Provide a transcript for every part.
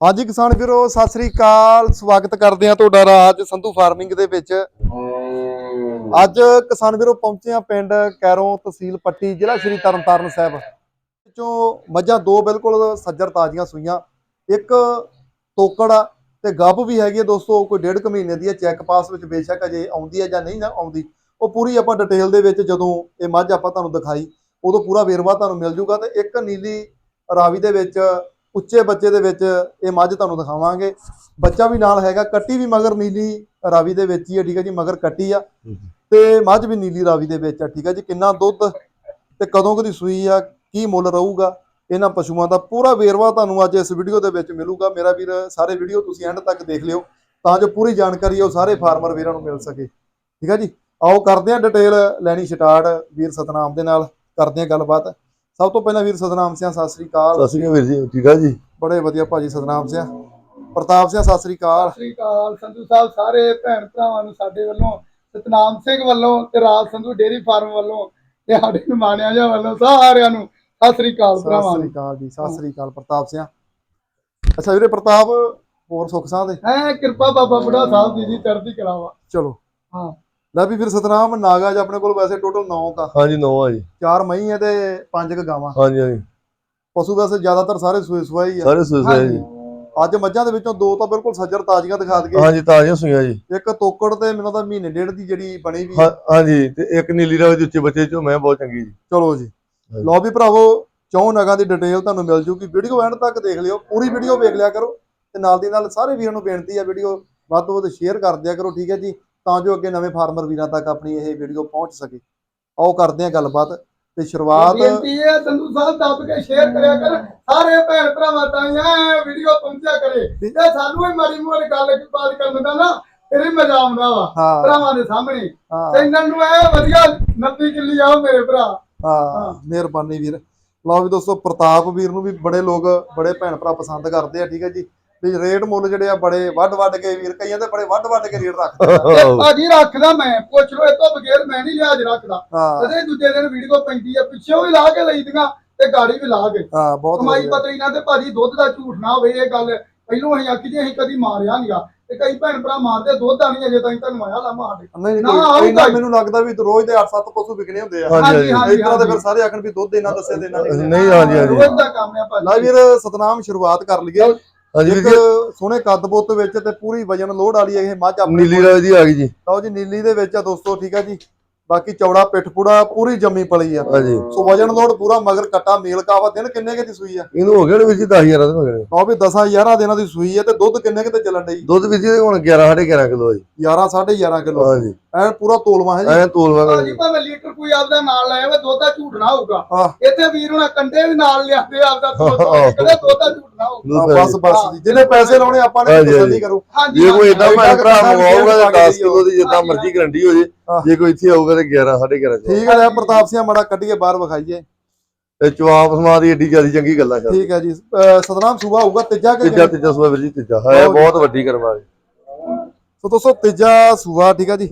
ਹਾਂਜੀ ਕਿਸਾਨ ਵੀਰੋ, ਸਤਿ ਸ੍ਰੀ ਅਕਾਲ। ਸਵਾਗਤ ਕਰਦੇ ਹਾਂ ਤੁਹਾਡਾ ਰਾਜ ਸੰਧੂ ਫਾਰਮਿੰਗ ਦੇ ਵਿੱਚ। ਅੱਜ ਕਿਸਾਨ ਵੀਰੋ ਪਹੁੰਚੇ ਹਾਂ ਪਿੰਡ ਕੈਰੋਂ ਤਹਿਸੀਲ ਪੱਟੀ, ਜ਼ਿਲ੍ਹਾ ਸ਼੍ਰੀ ਤਰਨਤਾਰਨ ਸਾਹਿਬ। ਵਿੱਚੋਂ ਮੱਝਾਂ ਦੋ ਬਿਲਕੁਲ ਸੱਜਰ ਤਾਜ਼ੀਆਂ ਸੂਈਆਂ, ਇੱਕ ਤੋਕੜ ਤੇ ਗੱਭ ਵੀ ਹੈਗੀ ਆ ਦੋਸਤੋ ਕੋਈ ਡੇਢ ਕੁ ਮਹੀਨੇ ਦੀ ਹੈ ਚੈੱਕ ਪਾਸ ਵਿੱਚ ਬੇਸ਼ੱਕ ਅਜੇ ਆਉਂਦੀ ਹੈ ਜਾਂ ਨਹੀਂ ਨਾ ਆਉਂਦੀ। ਉਹ ਪੂਰੀ ਆਪਾਂ ਡਿਟੇਲ ਦੇ ਵਿੱਚ ਜਦੋਂ ਇਹ ਮੱਝ ਆਪਾਂ ਤੁਹਾਨੂੰ ਦਿਖਾਈ, ਉਦੋਂ ਪੂਰਾ ਵੇਰਵਾ ਤੁਹਾਨੂੰ ਮਿਲ ਜੂਗਾ ਤੇ ਇੱਕ ਨੀਲੀ ਰਾਵੀ ਦੇ ਵਿੱਚ ਉੱਚੇ ਬੱਚੇ ਦੇ ਵਿੱਚ ਇਹ ਮੱਝ ਤੁਹਾਨੂੰ ਦਿਖਾਵਾਂਗੇ। ਬੱਚਾ ਵੀ ਨਾਲ ਹੈਗਾ ਕੱਟੀ ਵੀ ਮਗਰ ਨੀਲੀ ਰਾਵੀ ਦੇ ਵਿੱਚ ਹੀ ਹੈ ਠੀਕ ਹੈ ਜੀ ਮਗਰ ਕੱਟੀ ਆ। ਤੇ ਮੱਝ ਵੀ ਨੀਲੀ ਰਾਵੀ ਦੇ ਵਿੱਚ ਆ ਠੀਕ ਹੈ ਜੀ ਕਿੰਨਾ ਦੁੱਧ ਤੇ ਕਦੋਂ ਕਦੀ ਸੂਈ ਆ ਕੀ ਮੁੱਲ ਰਹੂਗਾ ਇਹਨਾਂ ਪਸ਼ੂਆਂ ਦਾ ਪੂਰਾ ਵੇਰਵਾ ਤੁਹਾਨੂੰ ਅੱਜ ਇਸ ਵੀਡੀਓ ਦੇ ਵਿੱਚ ਮਿਲੂਗਾ। ਮੇਰਾ ਵੀਰ ਸਾਰੇ ਵੀਡੀਓ ਤੁਸੀਂ ਐਂਡ ਤੱਕ ਦੇਖ ਲਿਓ ਤਾਂ ਜੋ ਪੂਰੀ ਜਾਣਕਾਰੀ ਉਹ ਸਾਰੇ ਫਾਰਮਰ ਵੀਰਾਂ ਨੂੰ ਮਿਲ ਸਕੇ। ਠੀਕ ਹੈ ਜੀ ਆਓ ਕਰਦੇ ਹਾਂ ਡਿਟੇਲ ਲੈਣੀ ਸਟਾਰਟ ਵੀਰ ਸਤਨਾਮ ਦੇ ਨਾਲ ਕਰਦੇ ਹਾਂ ਗੱਲਬਾਤ। ਸਭ ਤੋਂ ਪਹਿਲਾਂ ਵੀਰ ਸਤਨਾਮ ਸਿੰਘ ਸਤਿ ਸ੍ਰੀ ਅਕਾਲ। ਸਤਿ ਸ਼੍ਰੀ ਅਕਾਲ ਵੀਰ ਜੀ ਠੀਕ ਆ ਜੀ? ਬੜੇ ਵਧੀਆ ਭਾਜੀ ਸਤਨਾਮ ਸਿੰਘ ਪ੍ਰਤਾਪ ਸਿੰਘ ਸਤਿ ਸ੍ਰੀ ਅਕਾਲ। ਸਤਿ ਸ੍ਰੀ ਅਕਾਲ ਸੰਧੂ ਸਾਹਿਬ ਸਾਰੇ ਭੈਣ ਭਰਾਵਾਂ ਨੂੰ ਸਾਡੇ ਵੱਲੋਂ ਸਤਨਾਮ ਸਿੰਘ ਵੱਲੋਂ ਤੇ ਰਾਜ ਸੰਧੂ ਡੇਰੀ ਫਾਰਮ ਵੱਲੋਂ ਤੇ ਸਾਡੇ ਨਿਮਾਣਿਆਂ ਜਾਂ ਵੱਲੋਂ ਸਾਰਿਆਂ ਨੂੰ ਸਤਿ ਸ੍ਰੀ ਅਕਾਲ ਸਤਿ ਭਰਾਵਾਂ ਸ੍ਰੀ ਨੂੰ। ਅਕਾਲ ਜੀ ਸਤਿ ਸ੍ਰੀ ਅਕਾਲ ਪ੍ਰਤਾਪ ਸਿੰਘ ਅੱਛਾ ਵੀਰੇ ਪ੍ਰਤਾਪ ਹੋਰ ਸੁੱਖ ਸਾਂ ਦੇ? ਹੈ ਕਿਰਪਾ ਬਾਬਾ ਬੁੱਢਾ ਸਾਹਿਬ ਜੀ ਦੀ ਚੜ੍ਹਦੀ ਕਲਾ ਵਾ। ਚਲੋ। ਹਾਂ। ਲੈ ਵੀ ਫਿਰ ਸਤਨਾਮ ਨਾਗਾ ਜ ਆਪਣੇ ਕੋਲ ਵੈਸੇ ਟੋਟਲ 9 ਕਾ ਹਾਂਜੀ ਨੌ ਆ ਜੀ। ਚਾਰ ਮਹੀਂ ਹੈ ਤੇ ਪੰਜ ਕ ਗਾਵਾਂ। ਹਾਂਜੀ ਹਾਂਜੀ। ਪਸ਼ੂ ਵੈਸੇ ਜ਼ਿਆਦਾਤਰ ਸਾਰੇ ਸੂਏ ਸੁਆ ਹੀ ਆ। ਸਾਰੇ ਸੁਸੇ ਆ ਜੀ। ਅੱਜ ਮੱਝਾਂ ਦੇ ਵਿੱਚੋਂ ਦੋ ਤਾਂ ਬਿਲਕੁਲ ਸੱਜਰ ਤਾਜ਼ੀਆਂ ਦਿਖਾ ਦਈਏ। ਹਾਂਜੀ ਤਾਜ਼ੀਆਂ ਸੁਈਆਂ ਜੀ। ਇੱਕ ਤੋਕੜ ਤੇ ਮੈਨੂੰ ਤਾਂ ਮਹੀਨੇ ਡੇਢ ਦੀ ਜਿਹੜੀ ਬਣੀ ਵੀ ਹਾਂਜੀ ਤੇ ਇੱਕ ਨੀਲੀ ਰਾਵੀ ਦੇ ਉੱਚੇ ਬੱਚੇ ਚੋਂ ਮੈਂ ਬਹੁਤ ਚੰਗੀ ਜੀ। ਚਲੋ ਜੀ। ਲਓ ਵੀ ਭਰਾਵੋ ਚੌਂ ਨਗਾਂ ਦੀ ਡਿਟੇਲ ਤੁਹਾਨੂੰ ਮਿਲ ਜੂਗੀ। ਵੀਡੀਓ ਐਂਡ ਤੱਕ ਦੇਖ ਲਿਓ। ਪੂਰੀ ਵੀਡੀਓ ਵੇਖ ਲਿਆ ਕਰੋ। ਤੇ ਨਾਲ ਦੀ ਨਾਲ ਸਾਰੇ ਵੀਰਾਂ ਨੂੰ ਬੇਨਤੀ ਹੈ ਵੀਡੀਓ ਵੱਧ ਤੋਂ ਵੱਧ ਸ਼ੇਅਰ ਕਰ ਦਿਆ ਕਰੋ। ਠੀਕ ਹੈ ਜੀ। ਤਾਂ ਜੋ ਅੱਗੇ ਨਵੇਂ ਫਾਰਮਰ ਵੀਰਾਂ ਤੱਕ ਆਪਣੀ ਇਹ ਵੀਡੀਓ ਪਹੁੰਚ ਸਕੇ। ਆਓ ਕਰਦੇ ਹਾਂ ਗੱਲਬਾਤ ਤੇ ਸ਼ੁਰੂਆਤ ਬੇਨਤੀ ਹੈ ਸੰਧੂ ਸਾਹਿਬ ਦੱਬ ਕੇ ਸ਼ੇਅਰ ਕਰਿਆ ਕਰ। ਸਾਰੇ ਭੈਣ ਭਰਾਵਾਂ ਇਹ ਵੀਡੀਓ ਪਹੁੰਚਿਆ ਕਰੇ। ਤੇ ਸਾਨੂੰ ਵੀ ਮਾੜੀ ਮੋੜੀ ਗੱਲ ਬਾਤ ਕਰਨ ਦਾ ਨਾ ਤੇਰੇ ਮਜ਼ਾ ਆਉਂਦਾ ਵਾ ਭਰਾਵਾਂ ਦੇ ਸਾਹਮਣੇ। ਤੇ ਇਹਨਾਂ ਨੂੰ ਇਹ ਵਧੀਆ 29 ਕਿੱਲੀ ਆਓ ਮੇਰੇ ਭਰਾ। ਹਾਂ। ਮਿਹਰਬਾਨੀ ਵੀਰ। ਲਓ ਵੀ ਦੋਸਤੋ ਪ੍ਰਤਾਪ ਵੀਰ ਨੂੰ ਵੀ ਬੜੇ ਲੋਕ ਬੜੇ ਭੈਣ ਭਰਾ ਪਸੰਦ ਕਰਦੇ ਆ ਠੀਕ ਹੈ ਜੀ। ਵੀ ਰੇਟ ਮੁੱਲ ਜਿਹੜੇ ਆ ਬੜੇ ਵੱਡ ਵੱਡ ਕੇ ਵੀਰ ਕਈਆਂ ਦੇ ਬੜੇ ਵੱਡ ਵੱਡ ਕੇ ਰੇਟ ਰੱਖਦੇ ਆ। ਤੇ ਭਾਜੀ ਰੱਖਦਾ ਮੈਂ ਪੁੱਛ ਲੋ ਇਹ ਤੋਂ ਬਗੈਰ ਮੈਂ ਨਹੀਂ ਲਿਆਜ ਰੱਖਦਾ। ਕਦੇ ਦੂਜੇ ਦਿਨ ਵੀਡੀਓ ਪੈਂਦੀ ਆ ਪਿੱਛੋਂ ਵੀ ਲਾ ਕੇ ਲਈਦੀਆਂ ਤੇ ਗਾੜੀ ਵੀ ਲਾ ਕੇ। ਹਾਂ ਬਹੁਤ ਕਮਾਈ ਪਤਰੀ ਨਾਲ ਤੇ ਭਾਜੀ ਦੁੱਧ ਦਾ ਝੂਠ ਨਾ ਹੋਵੇ ਇਹ ਗੱਲ ਪਹਿਲੋਂ ਅਸੀਂ ਆਖੀ ਦੀ ਅਸੀਂ ਕਦੀ ਮਾਰਿਆ ਨਹੀਂਗਾ ਤੇ ਕਈ ਭੈਣ ਭਰਾ ਮਾਰਦੇ ਦੁੱਧ ਆ ਨਹੀਂ ਅਜੇ ਤਾਈਂ ਤੁਹਾਨੂੰ ਆਇਆ ਲਾਮਾ ਸਾਡੇ ਨਹੀਂ ਨਾ, ਹੀ। ਮੈਨੂੰ ਲੱਗਦਾ ਵੀ ਰੋਜ਼ ਦੇ 8-7 ਪਸ਼ੂ ਵਿਕਣੇ ਹੁੰਦੇ ਆ। ਹਾਂਜੀ ਹਾਂਜੀ, ਹਾਂਜੀ ਇਸ ਤਰ੍ਹਾਂ ਦੇ ਹਾਂਜੀ। ਫਿਰ ਸਾਰੇ ਆਖਣ ਵੀ ਦੁੱਧ ਇਹਨਾਂ ਦੱਸੇ ਦੇਣਾ ਨਹੀਂ ਨਹੀਂ ਹਾਂਜੀ ਹਾਂਜੀ। ਰੋਜ਼ ਦਾ ਕੰਮ ਆ ਲਾ ਭਾਜੀ ਵੀਰ ਸਤਨਾਮ ਸ਼ੁਰੂਆਤ ਕਰ ਲਈਏ। ਹਾਂਜੀ ਇੱਕ ਜੀ। ਸੋਹਣੇ ਕੱਦ ਬੁੱਤ ਵਿੱਚ ਤੇ ਪੂਰੀ ਵਜਨ ਲੋਡ ਵਾਲੀ ਇਹ ਮੱਝ ਆਪਣੇ ਨੀਲੀ ਰਾਵੀ ਦੀ ਆ ਗਈ ਜੀ। ਲਓ ਜੀ ਨੀਲੀ ਦੇ ਵਿੱਚ ਆ ਦੋਸਤੋ ਠੀਕ ਆ ਜੀ। ਬਾਕੀ ਚੌੜਾ ਪਿੱਠ ਪੂੜਾ ਪੂਰੀ ਜੰਮੀ ਪਲੀ ਆ। ਹਾਂਜੀ। ਸੋ ਵਜਨ ਲੋਡ ਪੂਰਾ ਮਗਰ ਕਟਾ ਮੇਲ ਕਾਵਾ ਦਿਨ ਕਿੰਨੇ ਕੇ ਦੀ ਸੂਈ ਆ? ਇਹਨੂੰ ਹੋ ਨੇ ਵੀਰ ਜੀ 10000 ਦਿਨ ਹੋ ਗਏ ਨੇ। ਲਓ ਵੀ 10 11 ਦਿਨਾਂ ਦੀ ਸੂਈ ਆ ਤੇ ਦੁੱਧ ਕਿੰਨੇ ਕਿਤੇ ਚੱਲਣ ਡਈ? ਦੁੱਧ ਵੀਰ ਜੀ ਹੁਣ 11 11.5 ਕਿਲੋ ਜੀ। 11 11.5 ਕਿਲੋ। ਹਾਂਜੀ। ਐਨ ਪੂਰਾ ਤੋਲਵਾ ਹੈ ਜੀ। ਐ ਤੋਲਵਾਂਗਾ ਭਾਜੀ ਭਾਵੇਂ ਲੀਟਰ ਕੋਈ ਆਪਦਾ ਨਾਲ ਲਾਇਆ ਵਾ ਦੁੱਧ ਦਾ ਝੂਠ ਨਾ ਹੋਊਗਾ। ਇੱਥੇ ਵੀਰ ਹੁਣਾ ਕੰਡੇ ਵੀ ਨਾਲ ਲਿਆਦੇ ਆਪਦਾ ਦੁੱਧ ਕਦੇ ਦੁੱਧ ਦਾ ਝੂਠ ਨਾ ਹੋਊਗਾ। ਬਸ ਬਸ ਜੀ ਜਿਹਨੇ ਪੈਸੇ ਲਾਉਣੇ ਆਪਾਂ ਨੇ ਹਾਂਜੀ, ਤਸੱਲੀ ਹਾਂਜੀ। ਕਰੋ। ਹਾਂਜੀ ਜੇ ਕੋਈ ਇਦਾਂ ਭੈਣ ਭਰਾ ਮੰਗਵਾਊਗਾ ਤਾਂ 10 ਕਿਲੋ ਦੀ ਜਿੱਦਾਂ ਮਰਜ਼ੀ ਗਰੰਟੀ ਹੋ ਜੇ ਹਾਂ। ਜੇ ਕੋਈ ਇੱਥੇ ਆਊਗਾ ਤੇ 11 11.5 ਠੀਕ ਹੈ ਜੀ ਪ੍ਰਤਾਪ ਸਿੰਘ ਮੜਾ ਕੱਢੀਏ ਬਾਹਰ ਵਿਖਾਈਏ। ਤੇ ਚਵਾਪ ਸਮਾ ਦੀ ਏਡੀ ਜਿਆਦੀ ਚੰਗੀ ਗੱਲਾਂ ਕਰ। ਠੀਕ ਹੈ ਜੀ ਅਹ ਸਤਨਾਮ ਸੂਬਾ ਹੋਊਗਾ ਤੀਜਾ ਕਿ ਤੀਜਾ ਤੀਜਾ ਸੂਆ ਵੀਰ ਜੀ ਤੀਜਾ। ਹੈ ਬਹੁਤ ਵੱਡੀ ਕਰਮਾ ਜੀ। ਸੋ ਦੋਸਤੋ ਤੀਜਾ ਸੂਬਾ ਠੀਕ ਹੈ ਜੀ।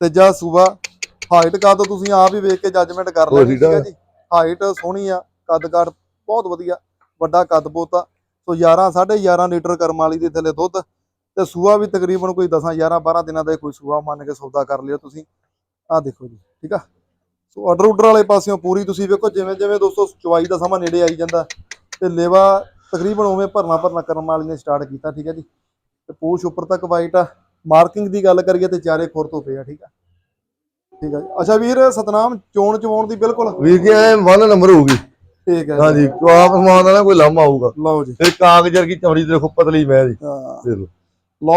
ਤੀਜਾ ਸੂਬਾ। ਹਾਈਟ ਕੱਦ ਤੁਸੀਂ ਆਪ ਹੀ ਵੇਖ ਕੇ ਜੱਜਮੈਂਟ ਕਰ ਲੈਣੀ ਠੀਕ ਹੈ ਜੀ। ਹਾਈਟ ਸੋਹਣੀ ਆ ਕੱਦ ਕਾਠ ਬਹੁਤ ਵਧੀਆ ਵੱਡਾ ਕੱਦ ਬੋਤਾ ਸੋ 11 11.5 ਲੀਟਰ ਕਰਮ ਵਾਲੀ ਦੇ ਥੱਲੇ ਦੁੱਧ। ਤੇ ਸੂਆ ਵੀ ਤਕਰੀਬਨ ਕੋਈ 10 11 12 ਦਿਨਾਂ ਦਾ ਕੋਈ ਸੂਆ ਮੰਨ ਕੇ ਸੌਦਾ ਕਰ ਲਿਓ ਤੁਸੀਂ। ਆਹ ਦੇਖੋ ਜੀ ਠੀਕ ਆ। ਸੋ ਆਰਡਰ ਉਡਰ ਵਾਲੇ ਪਾਸਿਓਂ ਪੂਰੀ ਤੁਸੀਂ ਵੇਖੋ ਜਿਵੇਂ ਜਿਵੇਂ ਦੋਸਤੋ ਚੁਆਈ ਦਾ ਸਮਾਂ ਨੇੜੇ ਆਈ ਜਾਂਦਾ ਤੇ ਲੇਵਾ ਤਕਰੀਬਨ ਉਵੇਂ ਭਰਨਾ ਭਰਨਾ ਕਰਮ ਵਾਲੀ ਨੇ ਸਟਾਰਟ ਕੀਤਾ ਠੀਕ ਹੈ ਜੀ। ਤੇ ਪੂਛ ਉੱਪਰ ਤੱਕ ਵਾਈਟ ਆ। ਮਾਰਕਿੰਗ ਦੀ ਗੱਲ ਕਰੀਏ ਤੇ ਚਾਰੇ ਖੁਰ ਤੋਂ ਪਏ ਆ ਠੀਕ ਆ। ਠੀਕ ਆ ਜੀ। ਅੱਛਾ ਵੀਰ ਸਤਨਾਮ ਚੋਣ ਚਵਾਉਣ ਦੀ ਬਿਲਕੁਲ? ਵੀਰ ਜੀ ਐ ਵਨ ਨੰਬਰ ਹੋਊਗੀ। ਠੀਕ ਹੈ ਜੀ। ਹਾਂਜੀ ਚਵਾਪ ਸਮਾ ਦਾ ਨਾ ਕੋਈ ਲਾਮਾ ਆਊਗਾ ਲਓ ਜੀ। ਫਿਰ ਕਾਗਜ਼ ਵਰਗੀ ਚਮੜੀ ਤੇ ਦੇਖੋ ਪਤਲੀ ਮੈਂ ਦੀ ਹਾਂ। ਦੇ ਲਓ।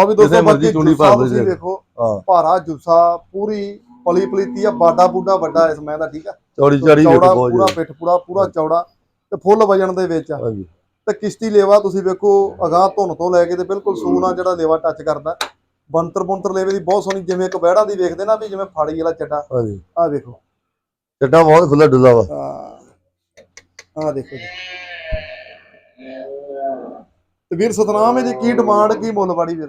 ਵੀ ਦੋਸਤੋ ਮਰਜ਼ੀ ਭਰ ਦਿਓ ਤੁਸੀਂ ਜੀ। ਹਾਂ। ਭਾਰਾ ਜੁੱਸਾ ਪੂਰੀ ਪਲੀ ਪਲੀਤੀ ਆ ਬਾਡਾ ਬੂਡਾ ਵੱਡਾ ਇਸ ਮੈਂ ਦਾ ਠੀਕ ਆ। ਚੌੜੀ ਚੌੜੀ ਚੌੜਾ ਬਹੁਤ ਪੂਰਾ ਜੀ ਪਿੱਠ ਪੂਰਾ ਪੂਰਾ ਚੌੜਾ ਤੇ ਫੁੱਲ ਵਜਨ ਦੇ ਵਿੱਚ ਆ। ਹਾਂਜੀ। ਤੇ ਕਿਸ਼ਤੀ ਲੇਵਾ ਤੁਸੀਂ ਵੇਖੋ ਅਗਾਹ ਧੁਨ ਤੋਂ ਲੈ ਕੇ ਤੇ ਬਿਲਕੁਲ ਸੂਨਾ ਜਿਹੜਾ ਲੇਵਾ ਟੱਚ ਕਰਦਾ। ਬੰਤਰ ਬੰਤਰ ਲੇਵੇ ਦੀ ਬਹੁਤ ਸੋਹਣੀ ਜਿਵੇਂ ਇੱਕ ਬਹਿੜਾ ਦੀ ਵੇਖਦੇ ਨਾ ਵੀ ਜਿਵੇਂ ਫਾੜੀ ਵਾਲਾ ਚੱਡਾ। ਹਾਂਜੀ। ਆਹ ਵੇਖੋ। ਚੱਡਾ ਬਹੁਤ ਖੁੱਲਾ ਡੁੱਲਾ ਵਾ। ਆਹ ਆਹ ਦੇਖੋ ਜੀ। ਤੇ ਵੀਰ ਸਤਨਾਮ ਇਹਦੀ ਕੀ ਡਿਮਾਂਡ ਕੀ ਮੁੱਲ ਵਾੜੀ ਵੀਰ?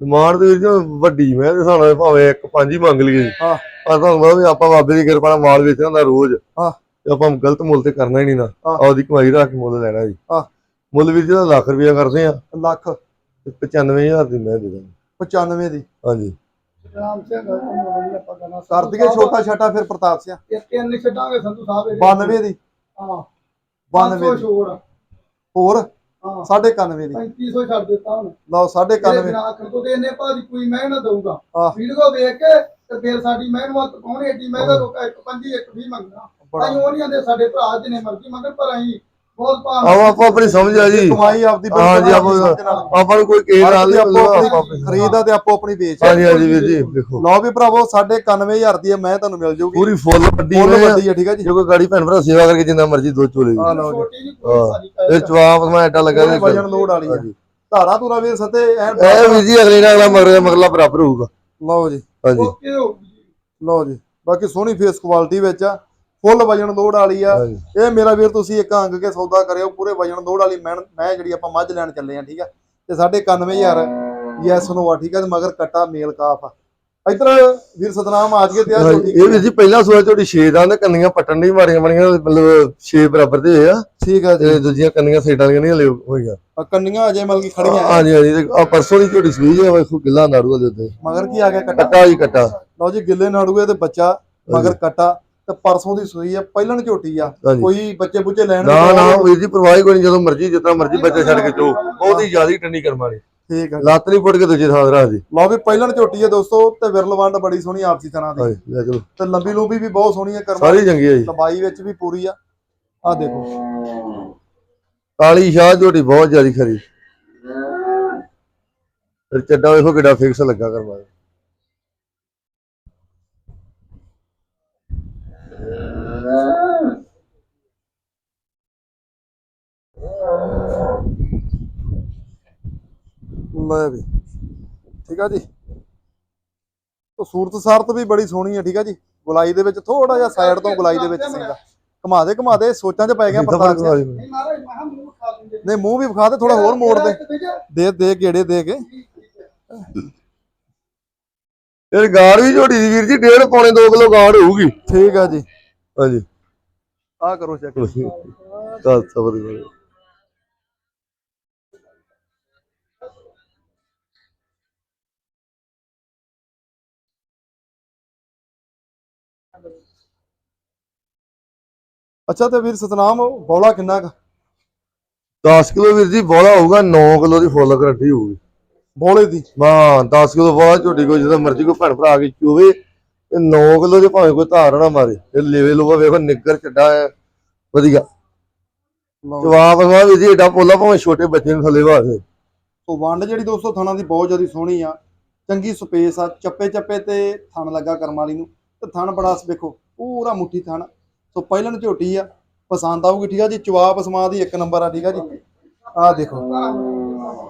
ਡਿਮਾਂਡ ਦੇ ਵਿੱਚ ਵੱਡੀ ਮੈਂ ਤੇ ਸਾਨੂੰ ਭਾਵੇਂ ਇੱਕ ਪੰਜ ਹੀ ਮੰਗ ਲਈਏ। ਹਾਂ। ਪਰ ਤੁਹਾਨੂੰ ਪਤਾ ਵੀ ਆਪਾਂ ਬਾਬੇ ਦੀ ਕਿਰਪਾ ਨਾਲ ਮਾਲ ਵੇਚਣਾ ਹੁੰਦਾ ਰੋਜ਼। ਹਾਂ। ਤੇ ਆਪਾਂ ਗਲਤ ਮੁੱਲ ਤੇ ਕਰਨਾ ਹੀ ਨਹੀਂ ਨਾ। ਹਾਂ। ਆਪਦੀ ਕਮਾਈ ਰੱਖ ਕੇ ਮੁੱਲ ਲੈਣਾ ਜੀ। ਮੁੱਲ ਵੀਰ ਜੀ ਦਾ ਲੱਖ ਰੁਪਇਆ ਕਰਦੇ ਆ। ਲੱਖ। ਤੇ 95000 ਦੀ ਮੈਂ ਦੇ ਦਾਂਗਾ। 95 ਦੀ। ਹਾਂਜੀ। ਰਾਮ ਸਿੰਘ ਨਹੀਂ ਆਪਾਂ ਕਰਨਾ ਕਰ ਦਈਏ ਛੋਟਾ ਛਾਟਾ ਫਿਰ ਪ੍ਰਤਾਪ ਸਿਆ ਇੱਕ ਇੰਨੇ ਛੱਡਾਂਗੇ ਸੰਧੂ ਸਾਹਿਬ ਇਹਦੇ। 92 ਦੀ। ਹਾਂ। 92 92 ਦੀ। ਛੋੜ। ਹੋਰ? ਹਾਂ। 91 ਦੀ। 3500 ਛੱਡ ਦਿੱਤਾ ਹੁਣ ਲਓ ਇਹਦੇ 91 ਬਿਨਾਂ ਆਖਰ ਤੋਂ ਤੇ ਇਹਨੇ ਭਾਜੀ ਕੋਈ ਮੈਂ ਨਾ ਦਊਗਾ। ਆਹ। ਵੀਡੀਓ ਵੇਖ ਕੇ ਤੇ ਫਿਰ ਸਾਡੀ ਮਿਹਨਤ ਕੌਣ ਏਡੀ ਮੈਂ ਤਾਂ ਲੋਕਾਂ ਇੱਕ ਪੰਜੀ ਇੱਕ ਵੀ ਮੰਗਣਾ ਬੜਾ। ਅਸੀਂ ਉਹ ਨਹੀਂ ਆਂਦੇ ਸਾਡੇ ਭਰਾ ਜਿੰਨੇ ਮਰਜ਼ੀ ਮੰਗਣ ਪਰ ਅਸੀਂ ਬਹੁਤ ਭਾਵ ਆਓ ਆਪੋ ਆਪਣੀ ਸਮਝ ਆ ਜੀ। ਕਮਾਈ ਆਪਦੀ ਬਿਲਕੁਲ ਹਾਂ ਜੀ ਆਪੋ। ਆਪਾਂ ਨੂੰ ਕੋਈ ਕੇਸ ਨਾਲ ਆਪੋ ਨਹੀਂ ਆਪਣੀ ਖਰੀਦਾ ਤੇ ਆਪੋ ਆਪਣੀ ਵੇਚ ਹਾਂਜੀ ਹਾਂਜੀ ਵੀਰ ਜੀ ਦੇਖੋ। ਲਓ ਵੀ ਭਰਾਵੋ 91500 ਦੀ ਹੈ ਮੈਂ ਤੁਹਾਨੂੰ ਮਿਲ ਜਾਊਗੀ ਪੂਰੀ ਫੁੱਲ ਵੱਡੀ ਫੁੱਲ ਹੈ ਠੀਕ ਹੈ ਜੀ। ਜੇ ਕੋਈ ਗਾੜੀ ਭੈਣ ਭਰਾ ਸੇਵਾ ਕਰਕੇ ਜਿੰਨਾ ਮਰਜ਼ੀ ਦੋ ਚੋਲੇ ਆ ਲਓ ਜੀ। ਹਾਂ। ਇਹ ਜਵਾਬ ਮੈਂ ਐਡਾ ਲੱਗਾ ਪੂਰੇ ਵਜਨ ਲੋਡ ਵਾਲੀ ਹਾਂਜੀ। ਧਾਰਾ ਧੂਰਾ ਵੀਰ ਸਤੇ ਇਹ ਵੀਰ ਜੀ ਅਗਲੇ ਨਾਲ ਅਗਲਾ ਮਗਰ ਮਗਲਾ ਬਰਾਬਰ ਹੋਊਗਾ। ਲਓ ਜੀ। ਹੋ। ਜੀ। ਲਓ ਜੀ। ਬਾਕੀ ਸੋਹਣੀ ਫੇਸ ਕੁਆਲਿਟੀ ਵਿੱਚ ਆ। ਫੁੱਲ ਵਜਨ ਲੋਡ ਵਾਲੀ ਆ। ਇਹ ਮੇਰਾ ਵੀਰ ਤੁਸੀਂ ਇੱਕ ਅੰਗ ਕੇ ਸੌਦਾ ਕਰਿਓ ਪੂਰੇ ਵਜਨ ਲੋਡ ਵਾਲੀ ਮੈਂ ਮੈਂ ਜਿਹੜੀ ਆਪਾਂ ਮੱਝ ਲੈਣ ਚੱਲੇ ਆ ਠੀਕ ਆ। ਤੇ ਸਾਡੇ 91000 ਯੈਸ ਨੋ ਆ ਠੀਕ ਆ ਤੇ ਮਗਰ ਕੱਟਾ ਮੇਲ ਕਾਫ ਆ। ਇਧਰ ਵੀਰ ਸਤਨਾਮ ਆ ਜਗੇ ਤੇ ਆ ਇਹ ਵੀਰ ਜੀ ਪਹਿਲਾਂ ਸੂਆ ਝੋਟੀ 6 ਦਾ ਤੇ ਕੰਨੀਆਂ ਪੱਟਣ ਦੀ ਮਾਰੀਆਂ ਬਣੀਆਂ ਮਤਲਬ 6 ਬਰਾਬਰ ਦੇ ਹੋਏ ਆ। ਠੀਕ ਆ ਜੀ। ਤੇ ਦੂਜੀਆਂ ਕੰਨੀਆਂ ਸਾਈਡਾਂ ਵਾਲੀਆਂ ਨਹੀਂ ਹਲੇ ਹੋਈਆਂ। ਆ ਕੰਨੀਆਂ ਅਜੇ ਮਤਲਬ ਕਿ ਖੜੀਆਂ ਆ। ਹਾਂਜੀ ਹਾਂਜੀ ਤੇ ਆ ਪਰਸੋਂ ਦੀ ਝੋਟੀ ਸੂਈ ਹੈ ਵੇਖੋ ਕਿੱਲਾ ਨਾੜੂਆ ਦੇ ਉੱਤੇ। ਮਗਰ ਕੀ ਆ ਗਿਆ ਕੱਟਾ? ਕੱਟਾ ਜੀ ਕੱਟਾ। ਲਓ ਜੀ ਗਿੱਲੇ ਨਾੜੂਏ ਤੇ ਬੱਚਾ ਮਗਰ ਕੱਟਾ। ਤੇ ਪਰਸੋਂ ਦੀ ਸੂਈ ਆ ਪਹਿਲਣ ਝੋਟੀ ਆ। ਹਾਂਜੀ। ਕੋਈ ਬੱਚੇ ਬੁੱਚੇ ਲੈਣ ਨਾ ਨਾ ਜੀ ਪਰਵਾਹੀ ਕੋਈ ਨਹੀਂ ਜਦੋਂ ਮਰਜ਼ੀ ਜਿੱਦਾਂ ਮਰਜ਼ੀ ਬੱਚਾ ਛੱਡ ਕੇ ਚੋ ਬਹੁਤੀ ਜ਼ਿਆਦਾ ਟੰਡੀ ਕਰਮਾਣੀ ਠੀਕ ਆ। ਲੱਤ ਨਹੀਂ ਫੁੱਟ ਕੇ ਦੂਜੇ ਥਾਂ ਰਾਹ ਦੀ। ਲਓ ਵੀ ਪਹਿਲਣ ਝੋਟੀ ਆ ਦੋਸਤੋ ਤੇ ਵਿਰਲਵੰਡ ਬੜੀ ਸੋਹਣੀ ਆਪਸੀ ਤਰ੍ਹਾਂ ਦੀ। ਹਾਂਜੀ ਲੈ ਚਲੋ। ਤੇ ਲੰਬੀ ਲੂੰਬੀ ਵੀ ਬਹੁਤ ਸੋਹਣੀ ਆ ਕਰਮ ਸਾਰੀ ਚੰਗੀ ਹੈ ਜੀ। ਲੰਬਾਈ ਵਿੱਚ ਵੀ ਪੂਰੀ ਆ। ਆ ਦੇਖੋ। ਕਾਲੀ ਸ਼ਾਹ ਝੋਟੀ ਬਹੁਤ ਜ਼ਿਆਦਾ ਖਰੀ। ਫਿਰ ਚੱਡਾ ਵੇਖੋ ਕਿੱਡਾ ਫਿਕਸ ਲੱਗਾ ਕਰਮਾ। ਲੈ ਵੀ। ਠੀਕ ਆ ਜੀ। ਉਹ ਸੂਰਤ ਸਾਰਤ ਵੀ ਬੜੀ ਸੋਹਣੀ ਆ ਠੀਕ ਆ ਜੀ। ਗੁਲਾਈ ਦੇ ਵਿੱਚ ਥੋੜਾ ਜਿਹਾ ਸਾਈਡ ਤੋਂ ਗੁਲਾਈ ਦੇ ਵਿੱਚ ਸੀਗਾ। ਘੁਮਾ ਦੇ ਘੁਮਾ ਦੇ ਸੋਚਾਂ 'ਚ ਪੈ ਗਿਆ ਪ੍ਰਤਾਪ ਸਿੰਘ। ਨਹੀਂ ਮਹਾਰਾਜ ਮਹਾਂ ਵੀ ਵਿਖਾ ਦੇ ਥੋੜਾ ਹੋਰ ਮੋੜ ਦੇ। ਦੇ ਦੇ ਗੇੜੇ ਦੇ ਕੇ। ਇਹ ਗਾੜ ਵੀ ਝੋਟੀ ਦੀ ਵੀਰ ਜੀ ਡੇਢ ਪੌਣੇ 2 ਕਿਲੋ ਗਾੜ ਹੋਊਗੀ। ਠੀਕ ਆ ਜੀ। ਹਾਂਜੀ। ਆ ਕਰੋ ਚੈੱਕ ਚੱਲ ਸਬਰ ਕਰੋ ਅੱਛਾ ਤੇ ਵੀਰ ਸਤਨਾਮ ਬੌਲਾ ਕਿੰਨਾ ਕੁ? 10 ਕਿਲੋ ਵੀਰ ਜੀ ਬੋਲਾ ਹੋਊਗਾ 9 ਕਿਲੋ ਦੀ ਫੁੱਲ ਗਰੰਟੀ ਹੋਊਗੀ। ਬੌਲੇ ਦੀ? ਹਾਂ 10 ਕਿਲੋ ਬੋਲਾ ਝੋਟੀ ਕੋਈ ਜਦੋਂ ਮਰਜ਼ੀ ਕੋਈ ਭੈਣ ਭਰਾ ਕੇ ਚੋਵੇ ਇਹ 9 ਕਿਲੋ ਦੇ ਭਾਵੇਂ ਕੋਈ ਧਾਰ ਨਾ ਮਾਰੇ। ਇਹ ਲੇਵੇ ਲੋਵਾ ਵੇਖੋ ਨਿੱਗਰ ਚੱਡਾ ਹੈ। ਵਧੀਆ। ਜਵਾਬ ਵਾ ਵੀਰ ਜੀ ਏਡਾ ਪੋਲਾ ਭਾਵੇਂ ਛੋਟੇ ਬੱਚੇ ਨੂੰ ਥੱਲੇ ਵਾਦੇ ਸੋ ਵੰਡ ਜਿਹੜੀ ਦੋਸਤੋ ਥਣਾ ਦੀ ਬਹੁਤ ਜ਼ਿਆਦਾ ਸੋਹਣੀ ਆ ਚੰਗੀ ਸਪੇਸ ਆ ਚੱਪੇ ਚੱਪੇ ਤੇ ਥਣ ਲੱਗਾ ਕਰਮ ਵਾਲੀ ਨੂੰ। ਤੇ ਥਣ ਬੜਾ ਵੇਖੋ ਪੂਰਾ ਮੁੱਠੀ ਥਣ। ਸੋ ਪਹਿਲਣ ਝੋਟੀ ਆ ਪਸੰਦ ਆਊਗੀ ਠੀਕ ਆ ਜੀ? ਚਵਾਪ ਸਮਾ ਦੀ ਇੱਕ ਨੰਬਰ ਆ ਠੀਕ ਆ ਜੀ? ਆਹ ਦੇਖੋ।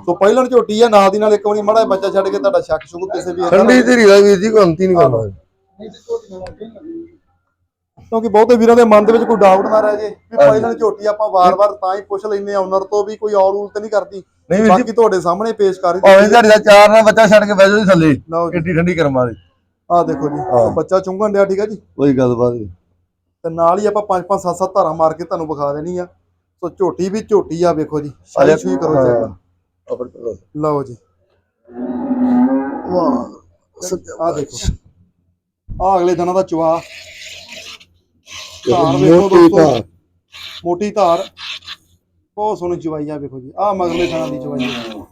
ਸੋ ਪਹਿਲਣ ਝੋਟੀ ਆ ਨਾਲ ਦੀ ਨਾਲ ਇੱਕ ਵਾਰੀ ਮੜਾ ਬੱਚਾ ਛੱਡ ਕੇ ਤੁਹਾਡਾ ਸ਼ੱਕ ਸ਼ੁਕ ਕਿਸੇ ਵੀ ਠੰਡੀ ਧੀਰੀ ਦਾ ਵੀਰ ਜੀ ਕੋਈ ਅੰਤੀ ਨਹੀਂ ਕਰਨਾ। ਕਿਉਂਕਿ ਬਹੁਤੇ ਵੀਰਾਂ ਦੇ ਮਨ ਦੇ ਵਿੱਚ ਕੋਈ ਡਾਊਟ ਨਾ ਰਹਿ ਜੇ ਵੀ ਪਹਿਲਣ ਝੋਟੀ ਆਪਾਂ ਵਾਰ-ਵਾਰ ਤਾਂ ਹੀ ਪੁੱਛ ਲੈਂਦੇ ਆ ਓਨਰ ਤੋਂ ਵੀ ਕੋਈ ਔਰ ਰੂਲ ਤੇ ਨਹੀਂ ਕਰਦੀ। ਨਹੀਂ ਵੀਰ ਜੀ। ਬਾਕੀ ਤੁਹਾਡੇ ਸਾਹਮਣੇ ਪੇਸ਼ ਕਰ ਭਾਵੇਂ ਦਿਹਾੜੀ ਦਾ ਚਾਰ ਨਾਲ ਬੱਚਾ ਛੱਡ ਕੇ ਬਹਿ ਜਾਓ ਜੀ ਥੱਲੇ ਏਡੀ ਠੰਡੀ ਕਰਮ ਵਾਲੀ। ਆਹ ਦੇਖੋ ਜੀ ਹਾਂ। ਬੱਚਾ ਚੁੰਗਣ ਡਿਆ ਠੀਕ ਆ ਜੀ? ਕੋਈ ਗੱਲਬਾਤ ਨਹੀਂ। ਤੇ ਨਾਲ ਹੀ ਆਪਾਂ 5 5 7 7 ਧਾਰਾਂ ਮਾਰ ਕੇ ਤੁਹਾਨੂੰ ਵਿਖਾ ਦੇਣੀ ਆ। ਸੋ ਝੋਟੀ ਵੀ ਝੋਟੀ ਆ ਵੇਖੋ ਜੀ ਸ਼ਾਈ ਸ਼ੂਈ ਕਰੋ ਚੈੱਕ। ਆਪਰ ਕਰੋ। ਲਓ ਜੀ। ਵਾਹ ਆਹ ਦੇਖੋ। ਆਹ ਅਗਲੇ ਦਿਨਾਂ ਦਾ ਚਵਾ ਧਾਰ ਵੇਖੋ ਮੋਟੀ ਦੋਸਤੋ। ਧਾਰ। ਮੋਟੀ ਧਾਰ। ਬਹੁਤ ਸੋਹਣੀ ਚਵਾਈ ਆ ਵੇਖੋ ਜੀ। ਆਹ ਮਗਲੇ ਦਿਨਾਂ ਦੀ ਚਵਾਈ ਆ।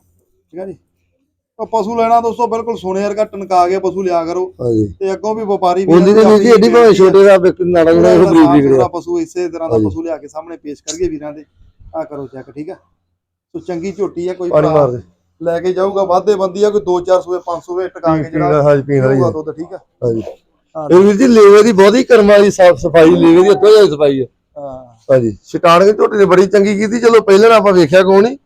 ਠੀਕ ਆ ਜੀ? ਉਹ ਪਸ਼ੂ ਲੈਣਾ ਦੋਸਤੋ ਬਿਲਕੁਲ ਸੋਨੇ ਵਰਗਾ ਟਨਕਾ ਕੇ ਪਸ਼ੂ ਲਿਆ ਕਰੋ। ਹਾਂਜੀ। ਤੇ ਅੱਗੋਂ ਵੀ ਵਪਾਰੀ ਉਹਦੀ ਤੇ ਵੀਰ ਜੀ ਏਡੀ ਭਾਵੇਂ ਛੋਟੇ ਦਾ ਨਾੜਾ ਜਿਹੜਾ ਇਹ ਬਰੀਕ ਸੁਥਰਾ ਪਸ਼ੂ ਇਸੇ ਤਰ੍ਹਾਂ ਦਾ। ਪਸ਼ੂ ਲਿਆ ਕੇ ਸਾਹਮਣੇ ਪੇਸ਼ ਕਰੀਏ ਵੀਰਾਂ ਦੇ। ਆ ਕਰੋ ਚੈੱਕ ਠੀਕ ਆ? ਸੋ ਚੰਗੀ ਝੋਟੀ ਆ ਕੋਈ ਪਾਣੀ ਭਰਾ ਮਾਰ ਦੇ। ਲੈ ਕੇ ਜਾਊਗਾ ਵਾਧੇ ਬੰਦੀ ਆ ਕੋਈ 2-4 ਸੂਏ 500 ਸੂਏ ਟਕਾ ਕੇ ਜਿਹੜਾ ਹਾਂਜੀ ਪੀਣ ਵਾਲੀ ਹੈ। ਦੁੱਧ ਠੀਕ ਆ? ਹਾਂਜੀ। ਇਹ ਵੀਰ ਜੀ ਲੇਵੇ ਦੀ ਬਹੁਤੀ ਕਰਮ ਵਾਲੀ ਸਾਫ਼ ਸਫ਼ਾਈ ਲੇਵੇ ਦੀ ਅੱਤੋਂ ਜ਼ਿਆਦਾ ਸਫ਼ਾਈ ਹਾਂ। ਹਾਂਜੀ। ਛਟਾਣ ਕੇ ਝੋਟੀ ਨੇ ਬੜੀ ਚੰਗੀ ਕੀਤੀ ਚਲੋ ਪਹਿਲਾਂ ਆਪਾਂ ਵੇਖਿਆ ਕੋਈ